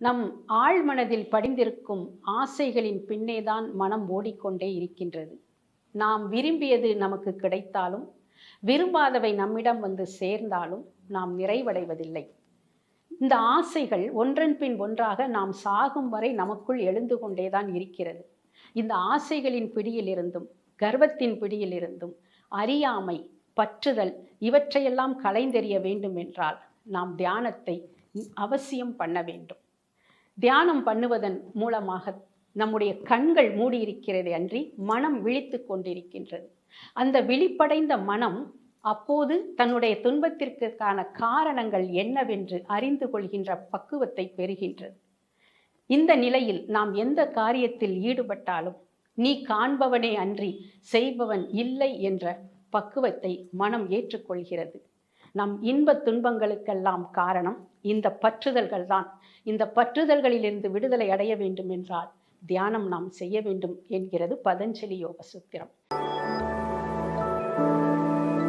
நம் ஆழ்மனதில் படிந்திருக்கும் ஆசைகளின் பின்னேதான் மனம் ஓடிக்கொண்டே இருக்கின்றது. நாம் விரும்பியது நமக்கு கிடைத்தாலும் விரும்பாதவை நம்மிடம் வந்து சேர்ந்தாலும் நாம் நிறைவடைவதில்லை. இந்த ஆசைகள் ஒன்றன் பின் ஒன்றாக நாம் சாகும் வரை நமக்குள் எழுந்து கொண்டேதான் இருக்கிறது. இந்த ஆசைகளின் பிடியிலிருந்தும் கர்வத்தின் பிடியிலிருந்தும் அறியாமை பற்றுதல் இவற்றையெல்லாம் கலைந்தெறிய வேண்டும் என்றால் நாம் தியானத்தை அவசியம் பண்ண வேண்டும். தியானம் பண்ணுவதன் மூலமாக நம்முடைய கண்கள் மூடியிருக்கிறதே அன்றி மனம் விழித்து கொண்டிருக்கின்றது. அந்த விழிப்படைந்த மனம் அப்போது தன்னுடைய துன்பத்திற்கான காரணங்கள் என்னவென்று அறிந்து கொள்கின்ற பக்குவத்தை பெறுகின்றது. இந்த நிலையில் நாம் எந்த காரியத்தில் ஈடுபட்டாலும் நீ காண்பவனே அன்றி செய்பவன் இல்லை என்ற பக்குவத்தை மனம் ஏற்றுக்கொள்கிறது. நம் இன்ப துன்பங்களுக்கெல்லாம் காரணம் இந்த பற்றுதல்கள் தான். இந்த பற்றுதல்களிலிருந்து விடுதலை அடைய வேண்டும் என்றால் தியானம் நாம் செய்ய வேண்டும் என்கிறது பதஞ்சலி யோக சூத்திரம்